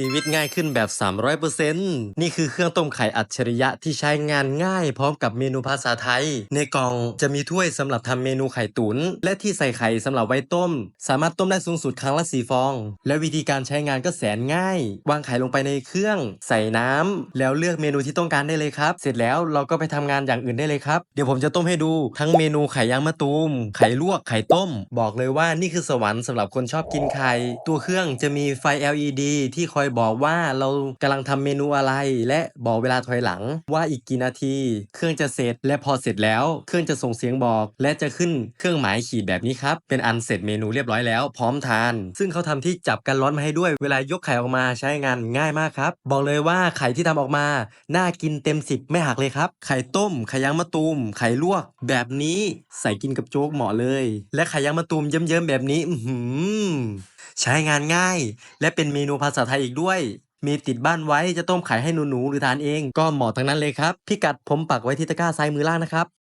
ชีวิตง่ายขึ้นแบบ 300%นี่คือเครื่องต้มไข่อัจฉริยะที่ใช้งานง่าย พร้อมกับเมนูภาษาไทย ในกล่องจะมีถ้วยสำหรับทำเมนูไข่ตุน๋นและที่ใส่ไข่สำหรับไว้ต้ม สามารถต้มได้สูงสุดครั้งละ4ฟอง และวิธีการใช้งานก็แสนง่าย วางไข่ลงไปในเครื่อง ใส่น้ำแล้วเลือกเมนูที่ต้องการได้เลยครับ เสร็จแล้วเราก็ไปทำงานอย่างอื่นได้เลยครับ เดี๋ยวผมจะต้มให้ดูทั้งเมนูไข่ยางมะตูม ไข่ลวกไข่ต้ม บอกเลยว่านี่คือสวรรค์สำหรับคนชอบกินไข่ตัวเครื่องจะมีไฟ LED ที่คอยบอกว่าเรากำลังทำเมนูอะไร และบอกเวลาถอยหลังว่าอีกกี่นาที เครื่องจะเสร็จ และพอเสร็จแล้ว เครื่องจะส่งเสียงบอก และจะขึ้นเครื่องหมายขีดแบบนี้ครับ เป็นอันเสร็จเมนูเรียบร้อยแล้ว พร้อมทาน ซึ่งเขาทำที่จับกันร้อนมาให้ด้วยเวลายกไข่ออกมาใช้งานง่ายมากครับ บอกเลยว่าไข่ที่ทำออกมาน่ากินเต็มสิบไม่หักเลยครับ ไข่ต้ม ไข่ยางมะตูม ไข่ลวก แบบนี้ใส่กินกับโจ๊กเหมาะเลย และไข่ยางมะตูมเยิ้มๆแบบนี้ อื ใช้งานง่าย และเป็นเมนูภาษาไทยอีกด้วย มีติดบ้านไว้จะต้มขายให้หนูๆหรือทานเอง ก็เหมาะทั้งนั้นเลยครับ พิกัดผมปักไว้ที่ตะกร้าซ้ายมือล่างนะครับ